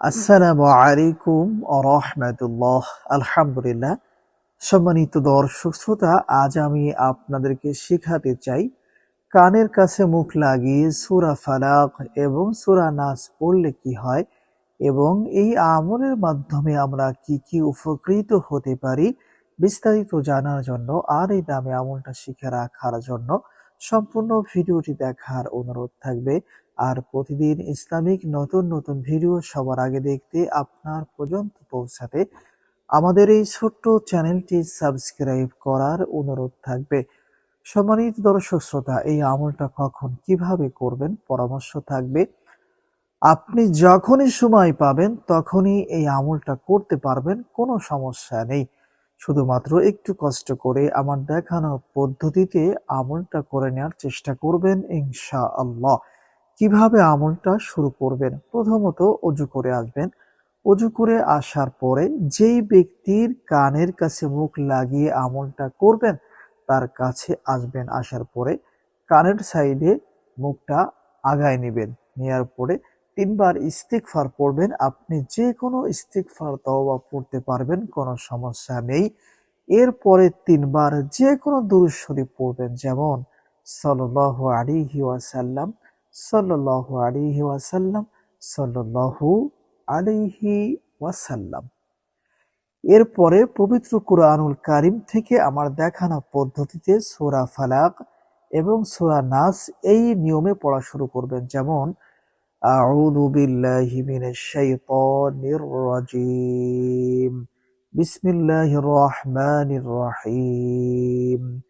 আসসালামু আলাইকুম রহমতুল্লাহ। আলহামদুলিল্লাহ। সম্মানিত দর্শক শ্রোতা, আজ আমি আপনাদেরকে শেখাতে চাই, কানের কাছে মুখ লাগিয়ে সুরা ফালাক এবং সুরা নাস পড়লে কি হয় এবং এই আমলের মাধ্যমে আমরা কি কি উপকৃত হতে পারি বিস্তারিত জানার জন্য আর এই দামে আমলটা শিখে রাখার জন্য সম্পূর্ণ ভিডিওটি দেখার অনুরোধ থাকবে। আর প্রতিদিন ইসলামিক নতুন নতুন ভিডিও সবার আগে দেখতে আপনার পর্যন্ত পৌঁছাতে আমাদের এই ছোট্ট চ্যানেলটি সাবস্ক্রাইব করার অনুরোধ থাকবে। সম্মানিত দর্শক শ্রোতা, এই আমলটা কখন কীভাবে করবেন পরামর্শ থাকবে। আপনি যখনই সময় পাবেন তখনই এই আমলটা করতে পারবেন, কোনো সমস্যা নেই। শুধুমাত্র একটু কষ্ট করে আমার দেখানো পদ্ধতিতে আমলটা করে নেওয়ার চেষ্টা করবেন ইনশা আল্লাহ কীভাবে আমলটা শুরু করবেন? প্রথমত অজু করে আসবেন। অজু করে আসার পরে যেই ব্যক্তির কানের কাছে মুখ লাগিয়ে আমলটা করবেন, তার কাছে আসবেন। আসার পরে কানের সাইডে মুখটা আগায় নেবেন। নেওয়ার পরে তিনবার ইস্তিকফার পড়বেন। আপনি যে কোনো ইস্তিকফার তওবা পড়তে পারবেন, কোনো সমস্যা নেই। এরপরে তিনবার যে কোনো দুরুদ শরীফ পড়বেন, যেমন সাল্লাল্লাহু আলাইহি ওয়াসাল্লাম, সাল্লাল্লাহু আলাইহি ওয়াসাল্লাম, সাল্লাল্লাহু আলাইহি ওয়াসাল্লাম। এরপরে পবিত্র কুরআনুল কারিম থেকে আমার দেখানো পদ্ধতিতে সোরা ফালাক এবং সোরা নাস এই নিয়মে পড়া শুরু করবেন, যেমন أعوذ بالله من الشيطان الرجيم. بسم الله الرحمن الرحيم.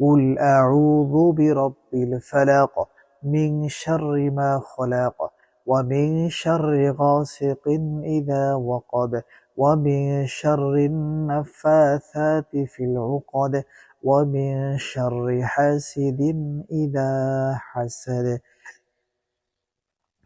قل أعوذ برب الفلق من شر ما خلق ومن شر غاسق إذا وقب ومن شر النفاثات في العقد ومن شر حاسد إذا حسد.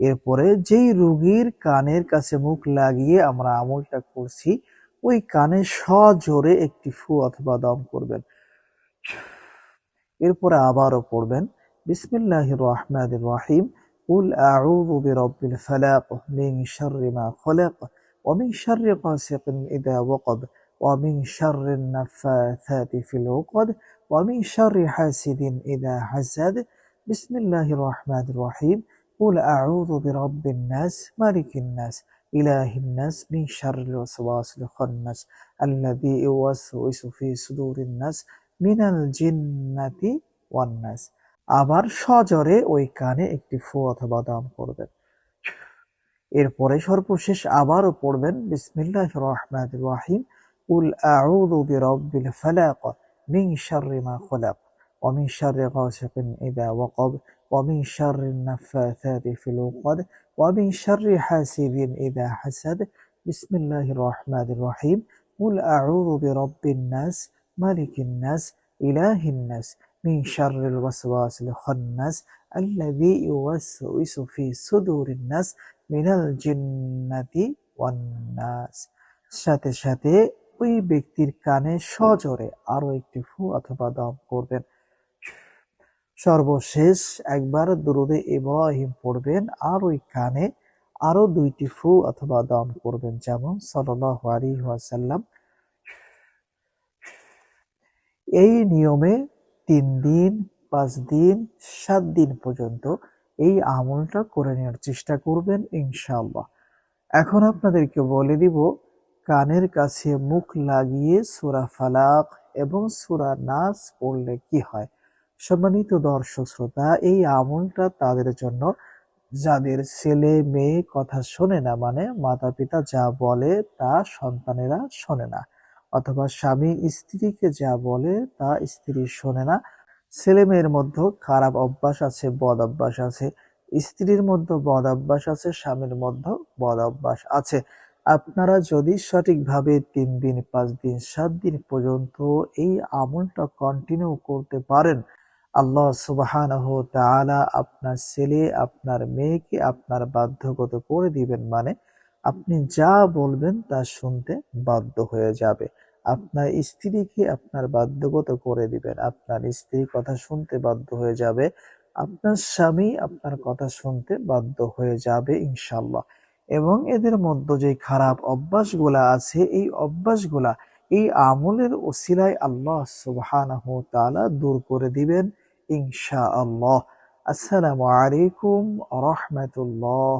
এরপরে যেই রোগীর কানের কাছে মুখ লাগিয়ে আমরা আমলটা করছি ওই কানে সজোরে একটি ফু অথবা দম করবেন এরপরে আবারও পড়বেন বিসমিল্লাহ রহমান রহিম قل أعوذ برب الفلاق من شر ما خلق ومن شر غاسق إذا وقب ومن شر النفاثات في العقد ومن شر حاسد إذا حسد بسم الله الرحمن الرحيم কুল আউযু বিরাব্বিন নাস মালিকিন নাস ইলাহিন নাস মিন শাররিল ওয়াসওয়াসিল খান্নাস আল্লাযী ইউওয়াসউসু ফি সুদুরিন নাস মিনাল জিন্নাতি ওয়ান আবার সজরে ওই কানে একটি ফু অথবা দাম করবেন। এরপরে সর্বশেষ আবারও পড়বেন বিসমিল্লাহ রহমান রাহিম, উল আউযু বিরাব্বিল ফালাক মিন শাররি মা খলাক। ومن شر غاسق إذا وقب ومن شر النفاثات في العقد ومن شر حاسد إذا حسد بسم الله الرحمن الرحيم قل أعوذ برب الناس ملك الناس إله الناس من شر الوسواس الخناس الذي يوسوس في صدور الناس من الجنة والناس সাথে সাথে ওই ব্যক্তির কানে সজোরে আরো একটি ফু অথবা দম করবেন সর্বশেষ একবার দুরুদে ইব্রাহিম পড়বেন আর ওই কানে আরও দুইটি ফু অথবা দম করবেন যেমন সাল্লাল্লাহু আলাইহি ওয়াসাল্লাম। এই নিয়মে তিন দিন, পাঁচ দিন, সাত দিন পর্যন্ত এই আমলটা করে নেওয়ার চেষ্টা করবেন ইনশাআল্লাহ। এখন আপনাদেরকে বলে দিব, কানের কাছে মুখ লাগিয়ে সুরা ফালাক এবং সুরা নাস পড়লে কি হয়? সম্মানিত দর্শক শ্রোতা, এই আমলটা তাদের জন্য যাদের ছেলে মেয়ে কথা শোনে না মানে মাতা পিতা যা বলে তা সন্তানেরা শোনে না, অথবা স্বামী স্ত্রীকে যা বলে তা স্ত্রী শোনে না। ছেলে মেয়ের মধ্যে খারাপ অভ্যাস আছে, বদ অভ্যাস আছে, স্ত্রীর মধ্যে বদ অভ্যাস আছে, স্বামীর মধ্যে বদ অভ্যাস আছে। আপনারা যদি সঠিকভাবে তিন দিন, পাঁচ দিন, সাত দিন পর্যন্ত এই আমলটা কন্টিনিউ করতে পারেন আল্লাহ সুবাহানহ তাআলা আপনার ছেলে, আপনার মেয়েকে আপনার বাধ্যগত করে দিবেন মানে আপনি যা বলবেন তা শুনতে বাধ্য হয়ে যাবে। আপনার স্ত্রীকে আপনার বাধ্যগত করে দিবেন। আপনার স্ত্রী কথা শুনতে বাধ্য হয়ে যাবে। আপনার স্বামী আপনার কথা শুনতে বাধ্য হয়ে যাবে ইনশাল্লাহ এবং এদের মধ্যে যে খারাপ অভ্যাসগুলা আছে, এই অভ্যাসগুলা এই আমলের ওসিলায় আল্লাহ তাআলা দূর করে দিবেন। ইনশাআল্লাহ আসসালামু আলাইকুম রহমতুল্লাহ